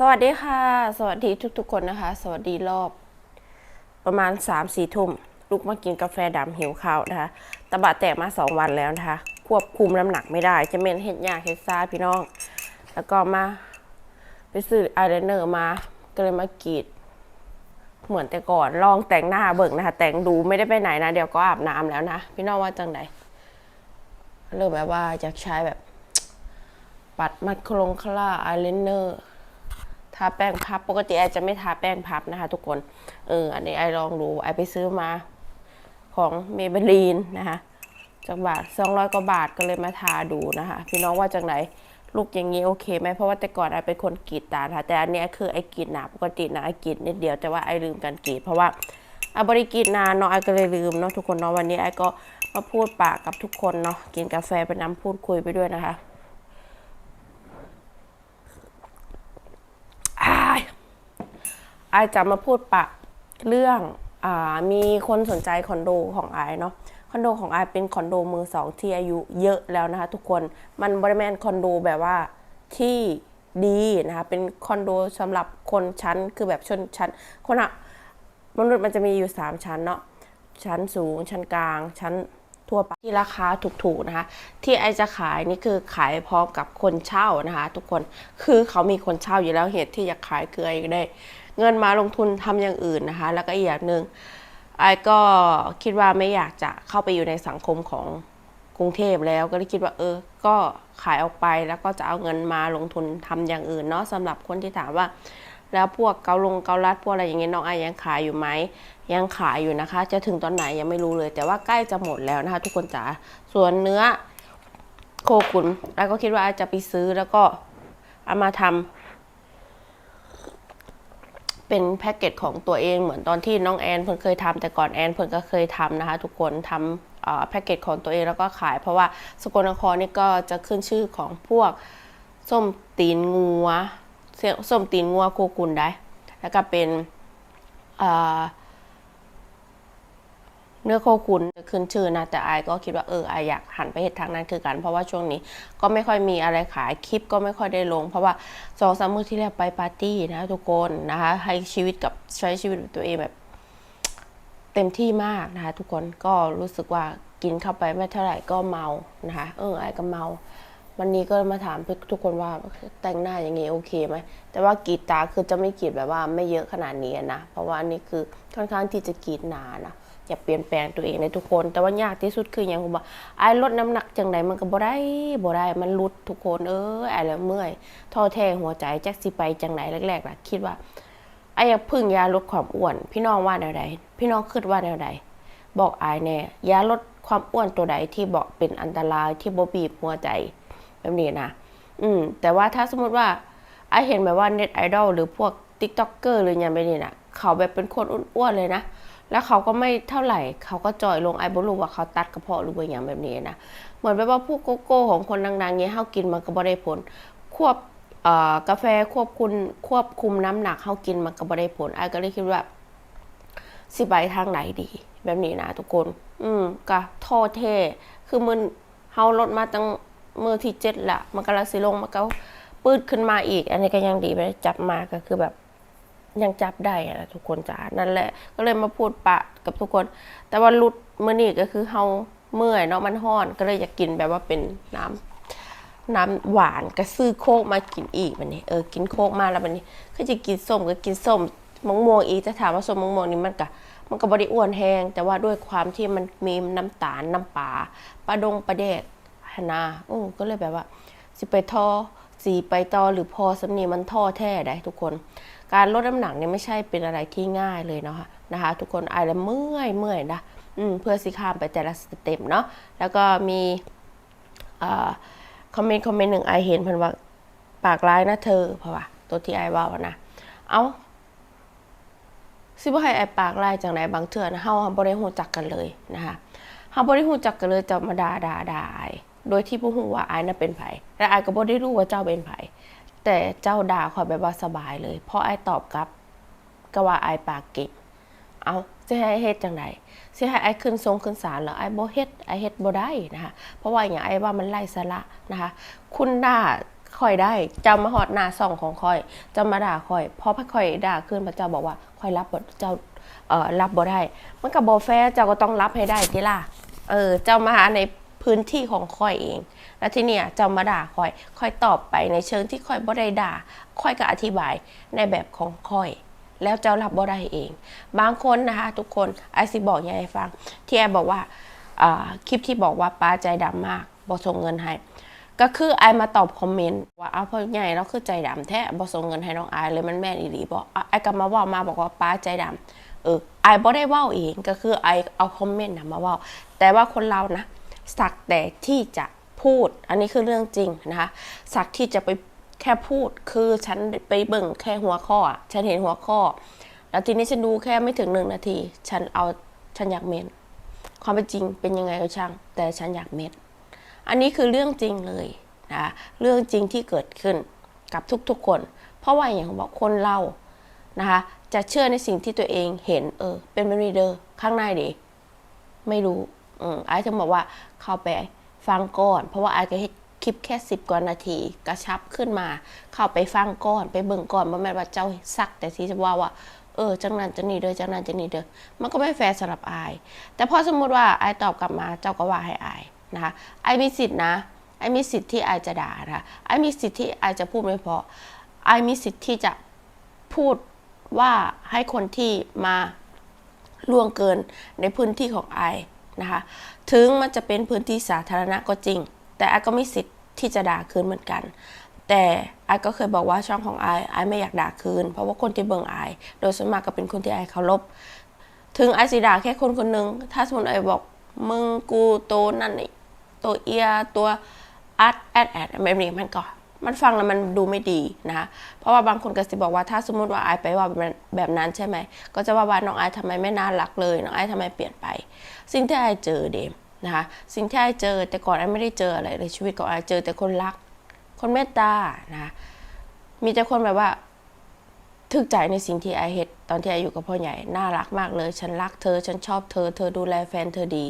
สวัสดีค่ะ สวัสดีทุกๆคนนะคะ สวัสดีรอบ ประมาณ3ามสี่ทุ่มลูกมากินกาแฟดำหิวข้าวนะคะตะบะแตกมา 2 วันแล้วนะคะ ควบคุมน้ำหนักไม่ได้ จะเป็นเห็ดยาเห็ดซ่าพี่น้อง แล้วก็มา ไปซื้ออายไลเนอร์มา ก็เลยมากรีด เหมือนแต่ก่อน ลองแต่งหน้าเบิ่งนะคะ แต่งดูไม่ได้ไปไหนนะ เดี๋ยวก็อาบน้ำแล้วนะ พี่น้องว่าจังไดเริ่มแบบว่าอยากใช้แบบ ปัดมัดโครงคล่าอายไลเนอร์ ทาแป้งพับปกติไอจะไม่ทาแป้งพับนะคะทุกคนเอออันนี้ไอลองดูไอไปซื้อมาของเมเบลีนนะคะจากบาทสองร้อยกว่าบาทก็เลยมาทาดูนะคะ พี่น้องว่าจากไหนลูกอย่างนี้โอเคไหมเพราะว่าแต่ก่อนไอเป็นคนกรีดตาค่ะแต่อันนี้คือไอกรีดหนาปกตินะไอกรีดนิดเดียวแต่ว่าไอลืมการกรีดเพราะว่าไอบริกรีดนานเนาะไอก็เลยลืมเนาะทุกคนเนาะวันนี้ไอก็มาพูดปากกับทุกคนเนาะกินกาแฟไปน้ำพูดคุยไปด้วยนะคะ อ้าย ไอายจะมาพูดปะเรื่องอมีคนสนใจคอนโดของไอายเนาะคอนโดของไอายเป็นคอนโดมือสองที่อายุเยอะแล้วนะคะ ทุกคนมันบริแมนคอนโดแบบว่าที่ดีนะคะเป็นคอนโดสำหรับคนชั้นคือแบบชนชั้นคนอะมนุษย์มันจะมีอยู่ 3 ชั้นเนาะชั้นสูง ชั้นกลาง ชั้นทั่วไปที่ราคาถูกๆนะคะ ที่ไอจะขายนี่คือขายพร้อมกับคนเช่านะคะ ทุกคนคือเขามีคนเช่าอยู่แล้วเหตุที่อยากขายคือไอได้ เงินมาลงทุนทำอย่างอื่นนะคะ แล้วก็อีกอย่างหนึ่งไอ้ก็คิดว่าไม่อยากจะเข้าไปอยู่ในสังคมของกรุงเทพแล้วก็เลยคิดว่าเออ ก็ขายออกไปแล้วก็จะเอาเงินมาลงทุนทำอย่างอื่นเนาะสำหรับคนที่ถามว่า แล้วพวกเกาลงเกาลัดพวกอะไรอย่างเงี้ยน้องไอยังขายอยู่ไหมยังขายอยู่นะคะ จะถึงตอนไหนยังไม่รู้เลย แต่ว่าใกล้จะหมดแล้วนะคะ ทุกคนจ๋าส่วนเนื้อโคขุนไอก็คิดว่าไอจะไปซื้อแล้วก็เอามาทำ เป็นแพ็กเกจของตัวเองเหมือนตอนที่น้องแอนเพิ่นเคยทำแต่ก่อนแอนเพิ่นก็เคยทำนะคะ ทุกคนทำแพ็กเกจของตัวเองแล้วก็ขาย เพราะว่าสกลนครนี่ก็จะขึ้นชื่อของพวกส้มตีนงัวส้มตีนงัวโคกุนได้ แล้วก็เป็นอ่า เนื้อโคกุนขึ้นชื่อนะแต่ไอายก็คิดว่าเออไอายอยากหันไปเหตุทางนั้นคือกัน เพราะว่าช่วงนี้ก็ไม่ค่อยมีอะไรขายคลิปก็ไม่ค่อยได้ลง เพราะว่าสองสามมื้อที่แล้วไปปาร์ตี้นะทุกคนนะคะให้ชีวิตกับใช้ชีวิตตัวเองแบบ เต็มที่มากนะคะทุกคนก็รู้สึกว่ากินเข้าไปไม่เท่าไหร่ก็เมานะคะเออไอ้ก็เมาวันนี้ก็มาถามทุกคนว่าแต่งหน้าอย่างงี้โอเคไหม แต่ว่ากรีดตาคือจะไม่กรีดแบบว่าไม่เยอะขนาดนี้นะ เพราะว่าอันนี้คือค่อนข้างที่จะกรีดหนานะ อย่าเปลี่ยนแปลงตัวเองในทุกคน แต่ว่ายากที่สุดคืออย่างผมบอกไอ้ลดน้ำหนักจังไดมันก็บ่ได้บ่ได้มันรุดทุกคนเออไอ้แล้วเมื่อยท้อแท้หัวใจแจ็คสิไปจังไหนแรกๆล่ะคิดว่าไอ้อยากพึ่งยาลดความอ้วน พี่น้องว่าแนวใดพี่น้องคิดว่าแนวใดบอกไอายแน่ยาลดความอ้วนตัวใดที่บอกเป็นอันตรายที่บ่บีบหัวใจแบบนี้นะอืมแต่ว่าถ้าสมมติว่าไอเห็นแบบว่าเน็ตไอดอลหรือพวกติ๊กต็อกเกอร์หรือย่างแบบนี้นะเขาแบบเป็นคนอ้วนๆเลยนะ แล้วเขาก็ไม่เท่าไหร่ เขาก็จอยลงไอ้บรูว่าเขาตัดกระเพาะหรืออย่างแบบนี้นะ เหมือนแบบว่าพวกโกโก้ของคนดังๆเนี้ยเฮากินมันก็บ่ได้ผล ควบกาแฟควบคุมควบคุมน้ำหนักเฮากินมันก็บ่ได้ผลไอ้ก็เลยคิดว่า สิไปทางไหนดี แบบนี้นะทุกคน อืมก็ท้อแท้คือมันเฮาลดมาตั้งมือที่เจ็ดละมันกำลังสิลงมันก็ปืดขึ้นมาอีก อันนี้ก็ยังดีไปจับมาก็คือแบบ ยังจับได้อะนะทุกคนจ้านั่นแหละ ก็เลยมาพูดปะกับทุกคน แต่ว่าลุดเมื่อนี้ก็คือเฮาเมื่อยเนาะมันห้อน ก็เลยอยากกินแบบว่าเป็นน้ำน้ำหวานก็ซื้อโคกมากินอีกมันนี่เออกินโคกมาแล้วมันนี่ก็จะกินส้มก็กินส้มมะม่วงอีกจะถามว่าส้มมะม่วงนี่มันก็มันก็บริอ้วนแห้งแต่ว่าด้วยความที่มันมีน้ำตาลน้ำปลาปลาดงปลาแดกหนนาโอ้ก็เลยแบบว่า สิไปท่อสีไปต่อหรือพอสำนีมันท่อแท้ได้ทุกคน การลดน้ำหนักเนี่ยไม่ใช่เป็นอะไรที่ง่ายเลยเนาะนะคะ ทุกคนอายแล้วเมื่อยเมื่อยนะเพื่อสิข้ามไปแต่ละสเต็ปเนาะแล้วก็มีอคอมเมนต์คอมเมนต์หนึ่งไอเห็นเพิ่นว่าปากร้ายนะเธอเพราะว่าตัวที่ไอว่าว่านะเอาสิบ่ให้ไอปากร้ายจังไดบางเทื่อนะเฮาบ่ได้ฮู้จักกันเลยนะคะเฮาบ่ได้ฮู้จักกันเลยจะมาด่าด่าด่าไอโดยที่บ่ฮู้ว่าไอน่ะเป็นไผและไอก็บ่ได้รู้ว่าเจ้าเป็นไผ แต่เจ้าด่าคอยแบบว่าสบายเลยเพราะไอ้ตอบกลับก็ว่าไอ้ปากเก่งเอาจะให้ไอเฮ็ดจังไดสิให้ไอ้ขึ้นทรงขึ้นศาลเหรอไอ้บ่เฮ็ดไอเฮ็ดบ่ได้นะคะเพราะว่าอย่างไอ้ว่ามันไร้สาระนะคะ คุณด่าค่อยได้จำมาหอดหน้าซ่องของค่อยจำมาด่าค่อยพอพระค่อยด่าขึ้นพระเจ้าบอกว่าค่อยรับบ่เจ้าเอ่อรับบ่ได้ มันก็บ่แฟร์เจ้าก็ต้องรับให้ได้ทีล่ะเออเจ้ามาหาใน พื้นที่ของค่อยเอง แล้วที่เนี่ยจ้ามาด่าค่อยค่อยตอบไปในเชิงที่ค่อยบ่ได้ด่าค่อยก็อธิบายในแบบของค่อย แล้วเจ้ารับบ่ได้เอง บางคนนะคะทุกคนไอซิบอกยังไงฟัง ที่แอบอกว่าคลิปที่บอกว่าป้าใจดำมากบอส่งเงินให้ก็คือไอมาตอบคอมเมนต์ว่าเอาพ่อใหญ่เราคือใจดำแท้บอส่งเงินให้น้องไอเลยมันแม่นอีหลีบอกไอก็มาว่ามาบอกว่าป้าใจดำเออไอบ่ได้ว่าเองก็คือไอเอาคอมเมนต์นะมาว่าแต่ว่าคนเรานะ สักแต่ที่จะพูด อันนี้คือเรื่องจริงนะคะ สักที่จะไปแค่พูดคือฉันไปเบิ่งแค่หัวข้อ ฉันเห็นหัวข้อ แล้วทีนี้ฉันดูแค่ไม่ถึงหนึ่งนาที ฉันเอาฉันอยากเมนความเป็นจริงเป็นยังไงก็ช่าง แต่ฉันอยากเมนอันนี้คือเรื่องจริงเลยนะเรื่องจริงที่เกิดขึ้นกับทุกๆคน เพราะว่าอย่างบอกคนเรานะคะจะเชื่อในสิ่งที่ตัวเองเห็นเออเป็นไปไม่เดอข้างในดิไม่รู้ อืมไอ้ถึงบอกว่าเข้าไปฟังก่อน เพราะว่าไอ้ก็เฮ็ดคลิปแค่สิบกว่านาที กระชับขึ้นมา เข้าไปฟังก่อน ไปเบิ่งก่อนบ่แม่ว่าเจ้าซัก แต่ที่จะว่าว่าเออจังนั้นจะนี่เด้อจังนั้นจะนี่เด้อมันก็ไม่แฟร์สำหรับอาย แต่พอสมมุติว่าไอายตอบกลับมาเจ้าก็ว่าให้อายนะคะไอายมีสิทธินะไอายมีสิทธิ์ที่ไอายจะด่านะคะไอายมีสิทธิ์ที่ไอายจะพูดไม่พอไอายมีสิทธิ์ที่จะพูดว่าให้คนที่มาล่วงเกินในพื้นที่ของไอาย นะคะ ถึงมันจะเป็นพื้นที่สาธารณะก็จริง แต่ไอาก็มีสิทธิ์ที่จะด่าคืนเหมือนกัน แต่ไอาก็เคยบอกว่าช่องของไอไอไม่อยากด่าคืน เพราะว่าคนที่เบิ่งไอโดยส่วนมากก็เป็นคนที่ไอเคารพถึงไอสิด่าแค่คนคนหนึ่งถ้าสมมติไอบอกมึงกูโตนั่นนี่ตัวเอียตัวอัดแอดแอดแบบนี้มันก็ มันฟังแล้วมันดูไม่ดีนะคะเพราะว่าบางคนก็สิบอกว่าถ้าสมมติว่าไอายไปว่าแบบนั้นใช่ไหม ก็จะว่าว่าน้องไอายทำไมไม่น่ารักเลย น้องไอายทำไมเปลี่ยนไป สิ่งที่ไอายเจอเดมนะคะ สิ่งที่ไอายเจอแต่ก่อนไอายไม่ได้เจออะไรเลยชีวิตของไอายเจอแต่คนรัก คนเมตตานะะมีแต่คนแบบว่าทึกใจในสิ่งที่ไอเฮ็ดตอนที่ไออยู่กับพ่อใหญ่ น่ารักมากเลย ฉันรักเธอ ฉันชอบเธอ เธอดูแลแฟนเธอดี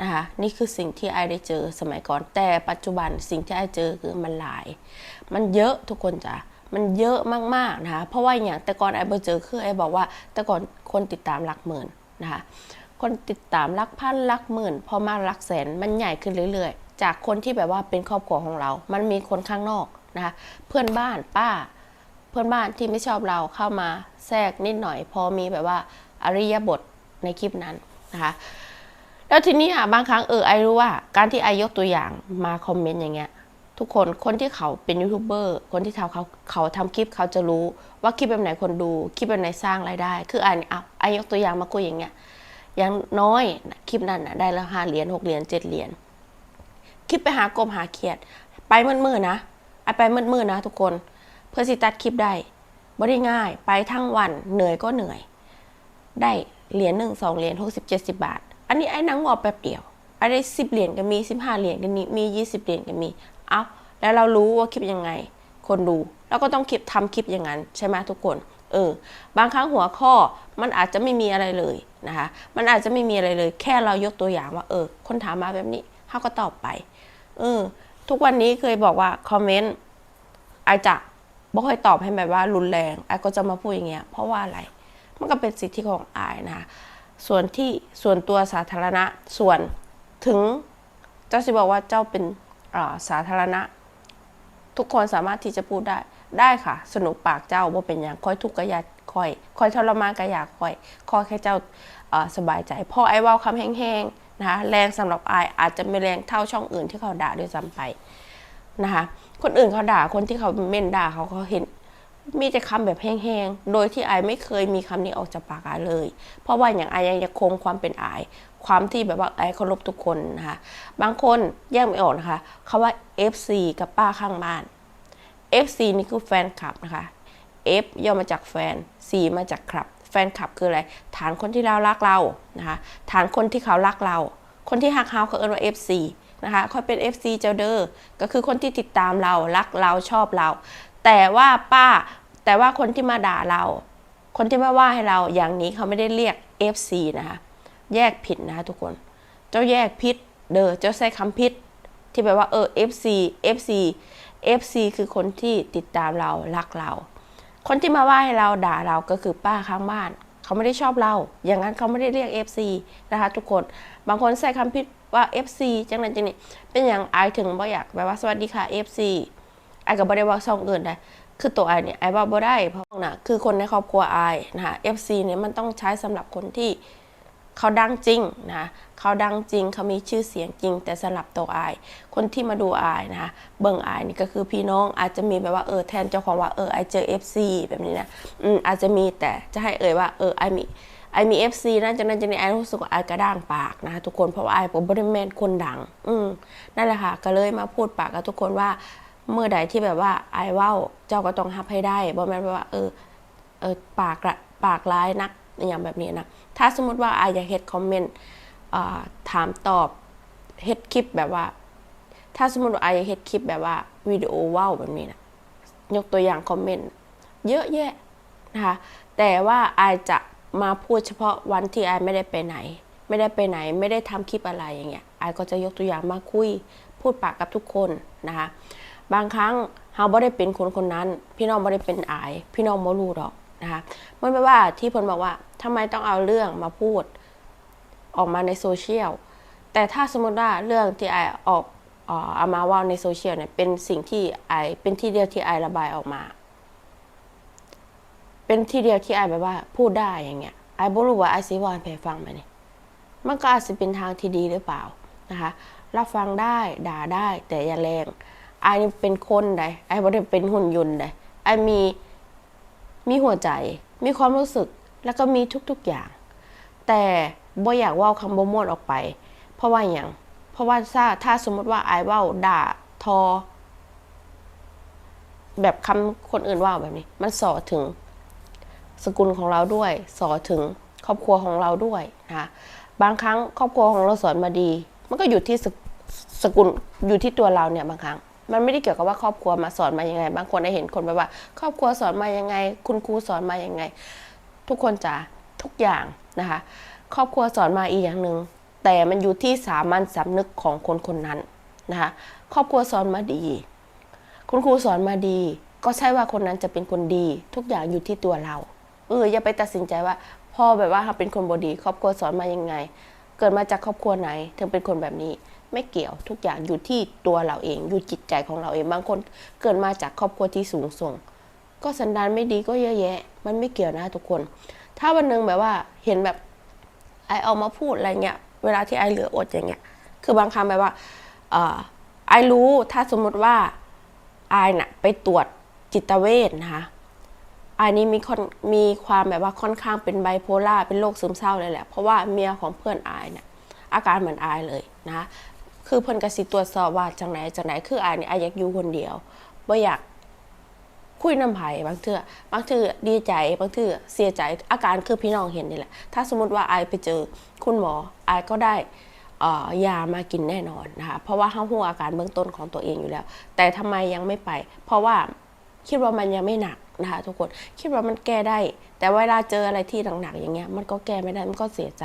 นะคะนี่คือสิ่งที่ไอได้เจอสมัยก่อน แต่ปัจจุบันสิ่งที่ไอเจอคือมันหลาย มันเยอะทุกคนจ้ะมันเยอะมากๆนะคะเพราะว่าอย่างแต่ก่อนไอไปเจอคือไอบอกว่า แต่ก่อนคนติดตามหลักหมื่นนะคะคนติดตามหลักพันหลักหมื่น พอมาหลักแสนมันใหญ่ขึ้นเรื่อยๆ จากคนที่แบบว่าเป็นครอบครัวของเรา มันมีคนข้างนอกนะคะเพื่อนบ้านป้า เพื่อนบ้านที่ไม่ชอบเราเข้ามาแทรกนิดหน่อย พอมีแบบว่าอริยบทในคลิปนั้นนะคะ แล้วทีนี้อะบางครั้งเออไอรู้ว่าการที่ไอยกตัวอย่างมาคอมเมนต์อย่างเงี้ยทุกคนคนที่เขาเป็นยูทูบเบอร์คนที่ทำเขาเขาทำคลิปเขาจะรู้ว่าคลิปแบบไหนคนดูคลิปแบบไหนสร้างรายได้ คืออันอะไอยกตัวอย่างมาคุยอย่างเงี้ยอย่างน้อยคลิปนั้นนะได้ละห้าเหรียญหกเหรียญเจ็ดเหรียญคลิปไปหากบหาเขียด ไปมืดๆนะไอไปมืดๆนะ ทุกคนเพื่อสิตัดคลิปได้บ่ได้ง่าย ไปทั้งวันเหนื่อยก็เหนื่อย ได้เหรียญหนึ่งสองเหรียญหกสิบเจ็ดสิบบาท อันนี้ไอ้นังงอแป๊บเดียวอ้ได้สิบเหรียญก็มีสิบห้าเหรียญก็มีมียี่สิบเหรียญก็มี เอาแล้วเรารู้ว่าคลิปยังไง คนดูเราก็ต้องคลิปทำคลิปอย่างนั้น ใช่ไหมทุกคน เออ บางครั้งหัวข้อมันอาจจะไม่มีอะไรเลยนะคะ มันอาจจะไม่มีอะไรเลย แค่เรายกตัวอย่างว่า เออ คนถามมาแบบนี้เขาก็ตอบไป เออ ทุกวันนี้เคยบอกว่าคอมเมนต์ไอจะบ่ค่อยตอบให้แบบว่ารุนแรงไอก็จะมาพูดอย่างเงี้ย เพราะว่าอะไร มันก็เป็นสิทธิของอายนะคะ ส่วนที่ส่วนตัวสาธารณะ ส่วนถึงเจ้าสิบอกว่าเจ้าเป็นสาธารณะ ทุกคนสามารถที่จะพูดได้ได้ค่ะ สนุกปากเจ้าว่าเป็นอย่างคอยทุกข์กะยาคอยคอยทรมานกะยาคอยขอแค่เจ้าสบายใจพอไอ้ว่าคำแห้งๆนะคะแรงสำหรับไออาจจะไม่แรงเท่าช่องอื่นที่เขาด่าด้วยซ้ำไปนะคะคนอื่นเขาด่าคนที่เขาเม่นด่าเขาเขาเห็น มีแต่คำแบบแห้งๆ โดยที่ไอายไม่เคยมีคำนี้ออกจากปากไอายเลย เพราะว่าอย่างไอายยังจะคงความเป็นไอายความที่แบบว่าไอายเคารพทุกคนนะคะ บางคนแยกไม่ออกนะคะคาว่า FC กับป้าข้างบ้าน FC นี่คือแฟนคลับนะคะ F ย่อมาจากแฟน C มาจากคลับ แฟนคลับคืออะไร ฐานคนที่เรารักเรา นะคะ ฐานคนที่เขารักเรา คนที่ฮักเฮาเขาเอิ้นว่า FC นะคะเขาเป็น FC เจ้าเด้อ ก็คือคนที่ติดตามเรา รักเรา ชอบเรา แต่ว่าป้า แต่ว่าคนที่มาด่าเรา คนที่มาว่าให้เราอย่างนี้เขาไม่ได้เรียก FC นะคะ แยกผิดนะคะทุกคน เจ้าแยกผิดเด้อเจ้าใช้คำผิดที่แปลว่าเออ FC FC FC คือคนที่ติดตามเรารักเรา คนที่มาว่าให้เราด่าเราก็คือป้าข้างบ้านเขาไม่ได้ชอบเรา อย่างนั้นเขาไม่ได้เรียก FC นะคะทุกคน บางคนใส่คำพิดว่า FC จังนั้นจังนี้เป็นอย่างอายถึงบ่อยากแบบว่าสวัสดีค่ะ FC ายก็บ่ได้ว่าช่องอื่นได้คือตัวไอายเนี่ยไอายว่าบ่ได้เพราะน่ะคือคนในครอบครัวไอายนะคะ FC เนี่ยมันต้องใช้สำหรับคนที่เขาดังจริงนะเขาดังจริงเขามีชื่อเสียงจริง แต่สำหรับตัวอาย คนที่มาดูอายนะคะเบิ่งอายนี่ก็คือพี่น้องอาจจะมีแบบว่าเออแทนเจ้าของว่าเออไอเจอ FC แบบนี้นะอืมอาจจะมีแต่จะให้เอ่ยว่าเออไอมีไอมี FC นะจากนั้นจากนี้ไอรู้สึกว่าไอกระด้างปากนะทุกคนเพราะว่าไอผมบริเวณคนดัง อืมนั่นแหละค่ะก็เลยมาพูดปากกับทุกคนว่า เมื่อใดที่แบบว่าไอว้าเจ้าก็ต้องรับให้ได้บ่แม่นว่า เออเออปากละปากร้ายนักอย่างแบบนี้นะถ้าสมมติว่าออยากเฮ็ดคอมเมนต์ถามตอบเฮ็ดคลิปแบบว่า ถ้าสมมติว่าออยากเฮ็ดคลิปแบบว่าวิดีโอว้าวแบบนี้นะยกตัวอย่างคอมเมนต์เยอะแยะนะคะแต่ว่าไอจะมาพูดเฉพาะวันที่ไอไม่ได้ไปไหน ไม่ได้ไปไหนไม่ได้ทำคลิปอะไรอย่างเงี้ยไอก็จะยกตัวอย่างมาคุยพูดปากกับทุกคนนะคะ บางครั้งเฮาบ่ได้เป็นคนคนนั้น พี่น้องบ่ได้เป็นอาย พี่น้องบ่รู้ดอกนะคะมันแปลว่าที่เพิ่นบอกว่าทำไมต้องเอาเรื่องมาพูดออกมาในโซเชียลแต่ถ้าสมมติว่าเรื่องที่ไอออกเอ่อเอามาว่าในโซเชียลเนี่ยเป็นสิ่งที่ไอเป็นที่เดียวที่ไอระบายออกมา เป็นที่เดียวที่ไอแบบว่า พูดได้อย่างเงี้ยไอบ่รู้ว่าไอายสิว่าให้ไผฟังไหมเนี่ยมันก็อาจจะเป็นทางที่ดีหรือเปล่านะคะรับฟังได้ด่าได้แต่อย่าแรง ไอ้นี่เป็นคนใดไอ้บ่ได้เป็นหุ่นยนต์ใดไอ้มีมีหัวใจ มีความรู้สึกแล้วก็มีทุกๆอย่าง แต่บ่อยากว่าคำบ่ม่วนออกไป เพราะว่าอย่างเพราะว่าถ้าถ้าสมมติว่าไอ้เว่าด่าทอ แบบคำคนอื่นว่าแบบนี้ มันสอถึงสกุลของเราด้วย สอถึงครอบครัวของเราด้วยนะคะบางครั้งครอบครัวของเราสอนมาดี มันก็อยู่ที่สกสกุลอยู่ที่ตัวเราเนี่ยบางครั้ง มันไม่ได้เกี่ยวกับว่าครอบครัวมาสอนมายังไง บางคนได้เห็นคนแบบว่า ครอบครัวสอนมายังไง คุณครูสอนมายังไง ทุกคนจะทุกอย่างนะคะ ครอบครัวสอนมาอีกอย่างหนึ่งแต่มันอยู่ที่สามัญสำนึกของคนคนนั้นนะคะครอบครัวสอนมาดี คุณครูสอนมาดี ก็ใช่ว่าคนนั้นจะเป็นคนดี ทุกอย่างอยู่ที่ตัวเรา เอออย่าไปตัดสินใจว่าพ่อแบบว่าเขาเป็นคนบดี ครอบครัวสอนมายังไง เกิดมาจากครอบครัวไหนถึงเป็นคนแบบนี้ ไม่เกี่ยวทุกอย่างอยู่ที่ตัวเราเอง อยู่จิตใจของเราเองบางคนเกิดมาจากครอบครัวที่สูงส่ง ก็สันดานไม่ดีก็เยอะแยะ มันไม่เกี่ยวนะทุกคน ถ้าวันหนึงแบบว่าเห็นแบบไอเอามาพูดอะไรเงี้ยเวลาที่ไอเหลืออดอย่างเงี้ย คือบางคำแบบว่าอไอรู้ถ้าสมมติว่าไอน่ะไปตรวจจิตเวชนะคะไอนี้มีคนมีความแบบว่าค่อนข้างเป็นไบโพล่าเป็นโรคซึมเศร้าเลยแหละ เพราะว่าเมียของเพื่อนไอเนี่ยอาการเหมือนไอเลยนะ คือเพิ่นกสิตรวจสอบว่าจังไหนจังไหนคือไอเนี่ยไออยากอยู่คนเดียวไม่อยากคุยน้ำไผ่บางเทื่อบางเทื่อดีใจบางเทื่อเสียใจอาการคือพี่น้องเห็นนี่แหละ ถ้าสมมติว่าไอายไปเจอคุณหมอไอายก็ได้เอ่อยามากินแน่นอนนะคะเพราะว่าห้าหัวอาการเบื้องต้นของตัวเองอยู่แล้ว แต่ทำไมยังไม่ไป เพราะว่าคิดว่ามันยังไม่หนัก นะคะทุกคนคิดว่ามันแก้ได้ แต่เวลาเจออะไรที่หนักๆอย่างเงี้ยมันก็แก้ไม่ได้มันก็เสียใจ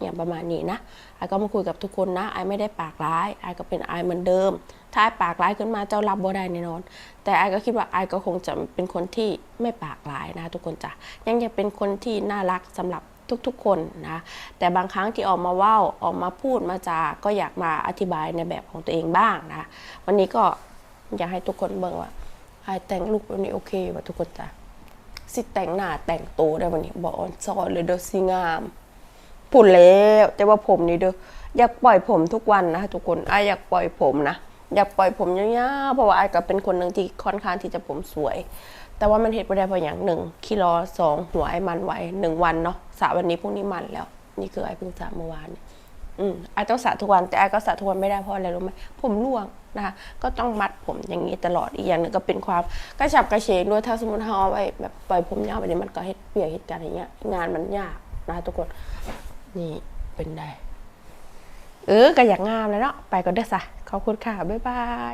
อย่างประมาณนี้นะไอายก็มาคุยกับทุกคนนะไอายไม่ได้ปากร้ายไอายก็เป็นไอายเหมือนเดิม ถ้าไอายปากร้ายขึ้นมาเจ้ารับบ่ได้แน่นอน แต่ไอายก็คิดว่าไอายก็คงจะเป็นคนที่ไม่ปากร้ายนะทุกคนจ้ะยังจะเป็นคนที่น่ารักสำหรับทุกๆ คนนะ แต่บางครั้งที่ออกมาเว่า ออกมาพูดมาจาก็อยากมาอธิบายในแบบของตัวเองบ้างนะ วันนี้ก็อยากให้ทุกคนเบิ่งว่า ไอายแต่งลูกวันนี้โอเคว่ะทุกคนจ้ะสิแต่งหน้าแต่งตัวได้วันนี้บอกออนซอนเลยเด้อสิงามพูดแล้วแต่ว่าผมนี่เด้ออยากปล่อยผมทุกวันนะทุกคนไอายอยากปล่อยผมนะอยากปล่อยผมยาวๆเพราะว่าไอายก็เป็นคนหนึ่งที่ค่อนข้างที่จะผมสวย แต่ว่ามันเหตุไม่ได้เพราะอย่างหนึ่งคิโลสองหัวไอ้มันไว้หนึ่งวันเนาะสระวันนี้พรุ่งนี้มันแล้ว นี่คือไอายเพิ่งสระเมื่อวานอืมไอต้องสระทุกวันแต่ไอายก็สระทุกวันไม่ได้เพราะอะไรรู้ไหมผมร่วง นะคะก็ต้องมัดผมอย่างนี้ตลอดอีกอย่างหนึ่งก็เป็นความกระฉับกระเฉงด้วยถ้าสมมติเราเอาไว้แบบปล่อยผมยาวไปเนี่ยมันก็เฮ็ดเปียกเฮ็ดกันอย่างเงี้ยงานมันยากนะทุกคนนี่เป็นได้เออก็อยากงามแล้วเนาะไปก่อนเด้อสะขอบคุณค่ะบ๊ายบาย